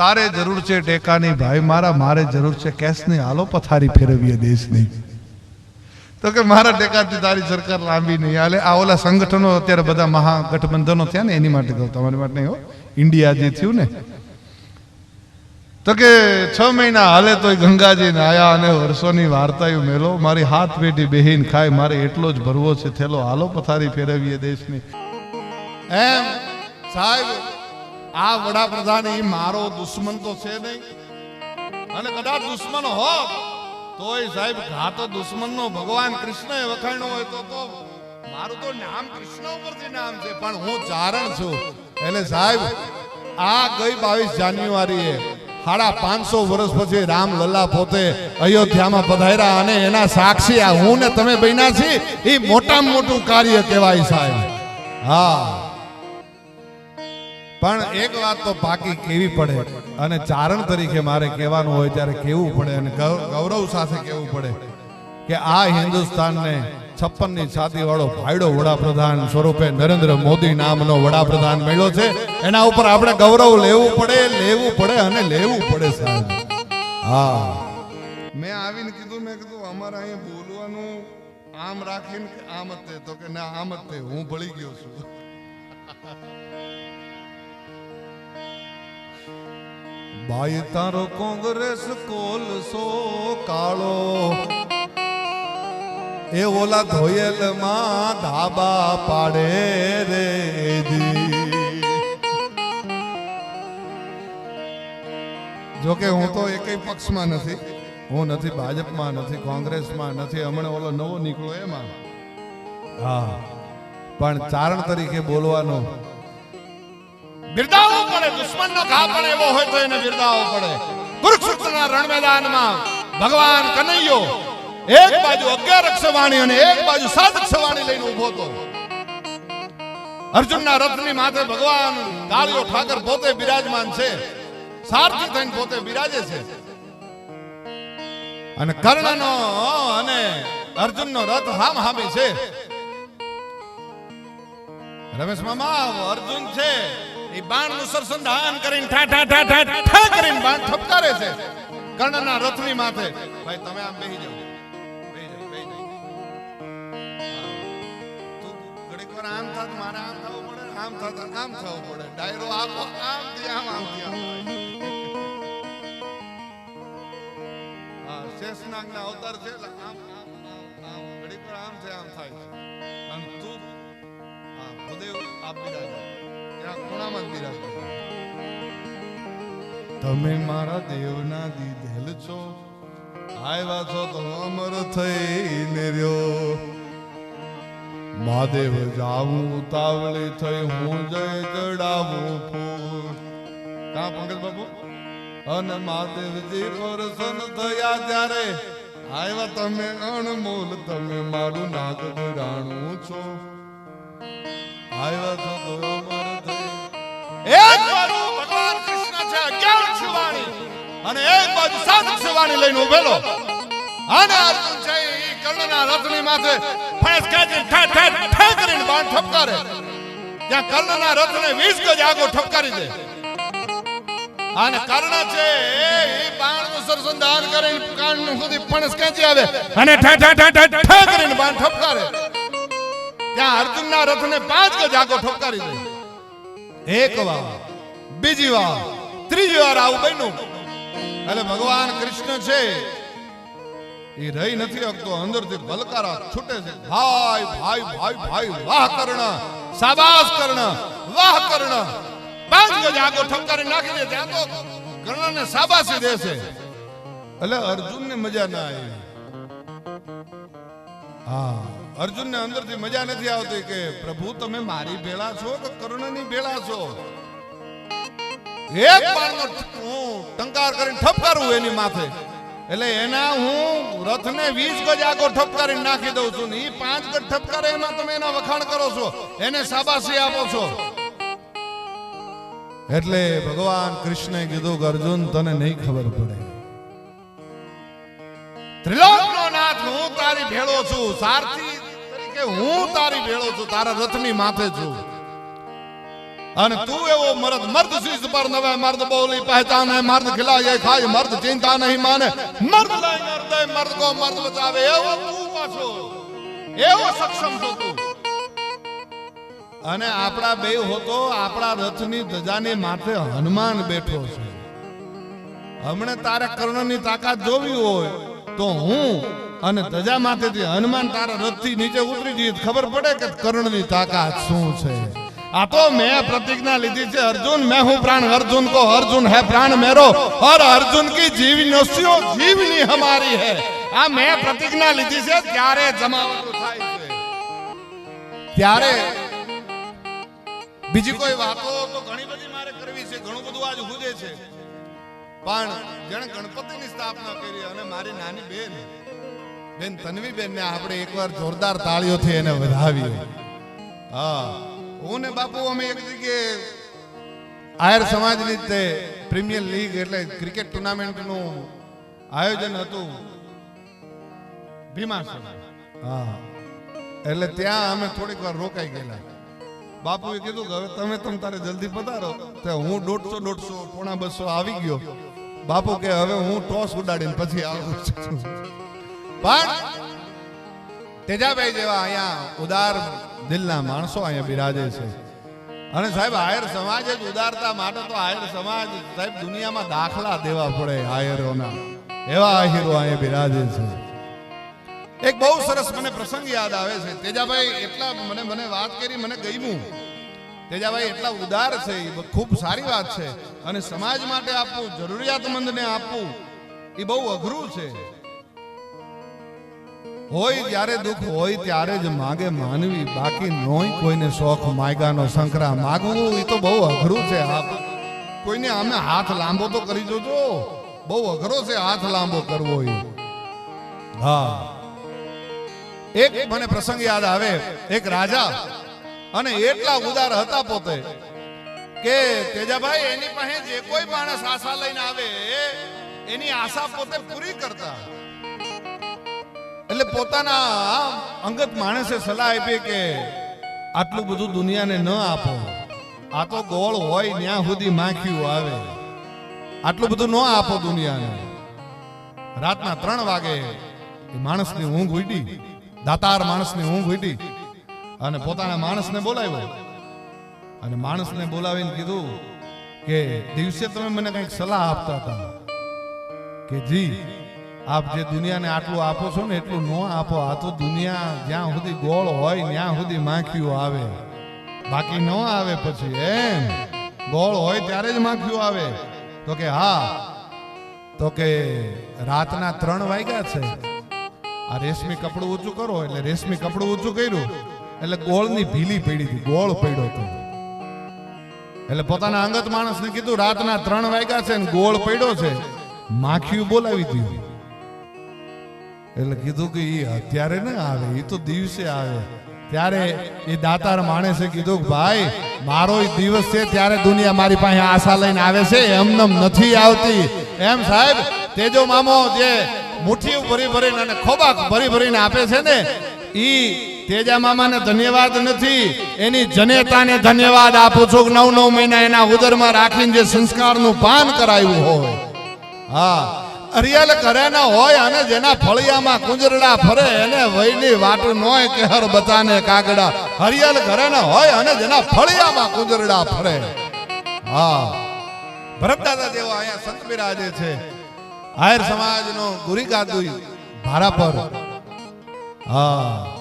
તારે જરૂર છે ટેકાની, ભાઈ, મારા, મારે જરૂર છે કેશની હાલો, પથારી ફેરવીએ દેશની. તો કે મારા ટેકાથી તારી સરકાર લાંબી નહીં. હાલે, આ ઓલા સંગઠનો અત્યારે બધા મહાગઠબંધનો થયા ને, એની માટે કહું તમારી માટે નહીં હો. ઇન્ડિયા જે થયું ને. તો કે છ મહિના હાલે તોય ગંગાજી આયા અને વર્ષોની વાર્તા મેલો. મારી હાથ પેટી બેહીન ખાય, મારે એટલો જ ભરવો છે. થેલો, હાલો, પથારી ફેરવીએ દેશની. એમ સાહેબ આ વડાપ્રધાન એ મારો દુશ્મન તો છે નહીં. અને કદાચ દુશ્મન હોત, તોય સાહેબ ઘા તો દુશ્મનનો ભગવાન કૃષ્ણએ વખાણ્યો હોય તો મારું તો નામ કૃષ્ણ ઉપરથી નામ છે, પણ હું ચારણ છું. એટલે સાહેબ, આ ગઈ બાવીસ જાન્યુઆરીએ સાડા પાંચસો વર્ષ પછી રામ લલ્લા પોતે અયોધ્યામાં પધાર્યા અને એના સાક્ષી આ હું ને તમે બન્યા છીએ એ મોટામાં મોટું કાર્ય કહેવાય સાહેબ. હા. પણ એક વાત તો પાકી કેવી પડે? અને ચારણ તરીકે મારે કહેવાનું હોય ત્યારે કેવું પડે અને ગૌરવ સાથે કેવું પડે? કે આ હિન્દુસ્તાનને છપ્પનની છાતી વાળો ભાઈડો વડાપ્રધાન સ્વરૂપે નરેન્દ્ર મોદી નામનો વડાપ્રધાન મળ્યો છે. એના ઉપર આપણે ગૌરવ લેવું પડે લેવું પડે અને લેવું પડે સાહેબ. હા. મેં આવીને કીધું, મેં કીધું, અમારે અહીંયા બોલવાનું આમ રાખીને આમ જ તે. કે ના, આમ જ હું ભળી ગયો છું. બાઈ તારો કોંગ્રેસ કોલસો કાળો. એ ઓલા ધોયેલમાં ધાબા પાડે રે જોકે હું તો એકેય પક્ષમાં નથી. હું નથી ભાજપમાં, નથી કોંગ્રેસમાં, નથી હમણાં ઓલો નવો નીકળ્યો એમાં. હા, પણ ચારણ તરીકે બોલવાનો બિરદાવવું પડે, દુશ્મનનો ઘા પણ એવો હોય તો એને બિરદાવવો પડે. કુરુક્ષેત્રના રણ મેદાનમાં ભગવાન કનૈયો એક બાજુ અગિયાર અક્ષવાણી અને એક બાજુ સાત અક્ષવાણી લઈને ઊભો હતો. અર્જુનના રથની માથે ભગવાન કાળિયો ઠાકર પોતે બિરાજમાન છે. સારથી થઈને પોતે બિરાજે છે. અને કર્ણનો અને અર્જુનનો રથ હામ હામી છે. રમેશ મામા અર્જુન છે. એ બાણનું સરસંધાન કરીને કરીને બાણ ઠપકારે છે. કર્ણના ભાઈ, તમે આમ બેહી જાઓ. આમ થાત આમ થવું આમ થાત ડાયરો આમ આમ આમ થી આમ. અવતાર છે તમે મારા દેવના દીધેલ છો. આવ્યા છો તો અમર થઈને રહ્યો. મહાદેવ, જાવું ઉતાવળી થઈ હું જય ચડાવું ફૂલ. કા પંકજ બાબુ અને મહાદેવજી કોરસન થયા ત્યારે આવ્યા તમે અણમોલ, તમે મારું નાગ રાણું છો. આવ્યા છો તો અને એક બાજુ સાત સેવાની લઈને ઉભેલો અને અર્જુન છે એ કર્ણના રથની માથે ફેસ ખેંચી ઠા ઠા ઠા કરીને બાણ ઠપકારે. ત્યાં કર્ણના રથને 20 ગજ આગો ઠપકારી દે. અને કર્ણ છે, એ બાણનું સરસંધાન કરીને કાનનું સુધી ફણસ ખેંચી આવે અને ઠા ઠા ઠા ઠા ઠા કરીને બાણ ઠપકારે. ત્યાં અર્જુનના રથને પાંચ ગજ આગો ઠપકારી દે. એક વાર, બીજી વાર, ત્રીજી વાર આવું બન્યું. એટલે ભગવાન કૃષ્ણ છે. એ રહી નથી શકતો, અંદરથી ભલકારા છૂટે છે. ભાઈ ભાઈ ભાઈ ભાઈ, વાહ કર્ણ સાબાસ કર્ણ, વાહ કર્ણ. પાંચ ગજ ઠપકારી નાખી દે, ત્યાં તો કર્ણને સાબાસી દેશે એટલે અર્જુનને મજા ના આવી. હા, અર્જુનને અંદરથી મજા નથી આવતી કે પ્રભુ તમે મારી ભેળા છો કે કર્ણની ભેળા છો? એક બાણનો હું ટંકાર કરીને ઠપકારું એની માથે. એટલે એના હું રથને વીસ ગજ આગો ઠપકારીને નાખી દઉં છું ને ઈ પાંચ ગજ ઠપકારે એમાં તમે એના વખાણ કરો છો. એને શાબાશી આપો છો. એટલે ભગવાન કૃષ્ણે કીધું કે અર્જુન, તને નહીં ખબર પડે. ત્રિલોકનો નાથ હું તારી ભેળો છું. સારથી તરીકે હું તારી ભેળો છું. તારા રથની માથે છું. અને તું એવો મર્દ મર્દ શીશ પર નવે મર્દ બોલી પહેચાને, મર્દ ખિલાય ખાય, મર્દ ચિંતા નહીં માને. મર્દ લાઈ મર્દ મર્દ કો મર્દ બચાવે, એવો તું પાછો. એવો સક્ષમ છો તું. અને આપણા બે હોતો આપણા રથની ધજાની માથે હનુમાન બેઠો છે. હમણે તારે કર્ણની તાકાત જોવી હોય તો હું અને ધજા માથેથી હનુમાન તારા રથથી નીચે ઉતરી જઈએ ખબર પડે કે કર્ણની તાકાત શું છે? આ તો મેં પ્રતિજ્ઞા લીધી છે, અર્જુન, મેં હું પ્રાણ, અર્જુન કો, અર્જુન હે પ્રાણ મેરો ઓર અર્જુન કી જીવ જીવનસ્યો, જીવની હમારી હે. આ મેં પ્રતિજ્ઞા લીધી છે, ત્યારે જમાવાનું થાય છે. ત્યારે બીજી કોઈ વાતો તો ઘણી બધી મારે કરવી છે, ઘણું બધું આજ હુજે છે. પણ જેણે ગણપતિની સ્થાપના કરી અને મારી નાની બેન બેન તન્વી બેન ને આપણે એકવાર જોરદાર તાળીઓથી એને વધાવી હા. હું ને બાપુ અમે એક જગ્યાએ આયર સમાજની તે પ્રીમિયર લીગ એટલે ક્રિકેટ ટુર્નામેન્ટનું આયોજન હતું. ભીમા એટલે ત્યાં અમે થોડીક વાર રોકાઈ ગયેલા. બાપુએ કીધું કે હવે તમે તમ તારે જલ્દી પધારો. તો હું દોઢસો દોઢસો, પોણા બસો આવી ગયો. બાપુ કે હવે હું ટોસ ઉડાડીને પછી આવું છું. પણ તેજાભાઈ જેવા અહીંયા ઉદાર દિલના માણસો અહીંયા બિરાજે છે. અને સાહેબ, આયર સમાજ જ ઉદારતા માટે તો આયર સમાજ, સાહેબ, દુનિયામાં દાખલા દેવા પડે આયરોના. એવા આહિરો અહીંયા બિરાજે છે. એક બહુ સરસ મને પ્રસંગ યાદ આવે છે. તેજાભાઈ એટલા મને મને વાત કરી, મને ગમ્યું. તેજાભાઈ એટલા ઉદાર છે ખૂબ સારી વાત છે. અને સમાજ માટે આપવું, જરૂરિયાતમંદને આપવું, એ બહુ અઘરું છે. હોય ત્યારે દુઃખ હોય ત્યારે જ માગે માનવી, બાકી નોય કોઈને શોખ માયગાનો સંકરા માગવું, એ તો બહુ અઘરું છે કોઈને અમે હાથ લાંબો તો કરી જોજો. બહુ અઘરો છે હાથ લાંબો કરવો એ. હા. એક મને પ્રસંગ યાદ આવે, એક રાજા, અને એટલા ઉદાર હતા પોતે, કે તેજાભાઈ, એની પાસે જે કોઈ માણસ આશા લઈને આવે, એની આશા પોતે પૂરી કરતા. એટલે પોતાના અંગત માણસે સલાહ આપી કે આટલું બધું દુનિયાને ન આપો. આ તો ગોળ હોય ત્યાં સુધી માખ્યું આવે. આટલું બધું ન આપો દુનિયાને. રાતના ત્રણ વાગે એ માણસની ઊંઘ ઉડી દાતાર માણસની ઊંઘ ઉડી અને પોતાના માણસને બોલાવ્યો. અને માણસને બોલાવીને કીધું કે દિવસે તમે મને કંઈક સલાહ આપતા હતા. કે જી આપ જે દુનિયાને આટલું આપો છો ને, એટલું ન આપો. આ તો દુનિયા જ્યાં સુધી ગોળ હોય, ત્યાં સુધી માખીઓ આવે. બાકી ન આવે પછી, એમ. ગોળ હોય ત્યારે જ માખીઓ આવે. તો કે હા. તો કે રાતના ત્રણ વાગ્યા છે. આ રેશમી કપડું ઊંચું કરો, એટલે રેશમી કપડું ઊંચું કર્યું. એટલે ગોળની ભીલી પડી હતી, ગોળ પડ્યો હતો. એટલે પોતાના અંગત માણસને કીધું, રાતના ત્રણ વાગ્યા છે ને ગોળ પડ્યો છે. માખીયું બોલાવી દીધું. એટલે કીધું કે એ અત્યારે ના આવે એ તો દિવસે આવે. ત્યારે એ દાતાર માણસે કીધું કે ભાઈ, મારો દિવસ છે, ત્યારે દુનિયા મારી પાસે આશા લઈને આવે છે, એમનેમ નથી આવતી. એમ સાહેબ, તેજો મામો જે મુઠ્ઠી ભરી ભરીને અને ખોબાક ભરી ભરીને આપે છે ને, ઈ તેજા મામાને ધન્યવાદ નથી, એની જનેતાને ધન્યવાદ આપું છું નવ નવ મહિના એના ઉદરમાં રાખીને જે સંસ્કારનું પાન કરાયું હોય. હા અરિયલ કરેના હોય અને જેના ફળિયામાં કુંજરડા ફરે, એને વયની વાટ નોય કે બતાને કાગડા. હરિયલ કરેના હોય અને જેના ફળિયામાં કુંજરડા ફરે. હા. ભરતદાદા જેવો અહીંયા સંત બિરાજે છે. આયર સમાજનો ગુરી ગાદુઈ ભારા પર હા.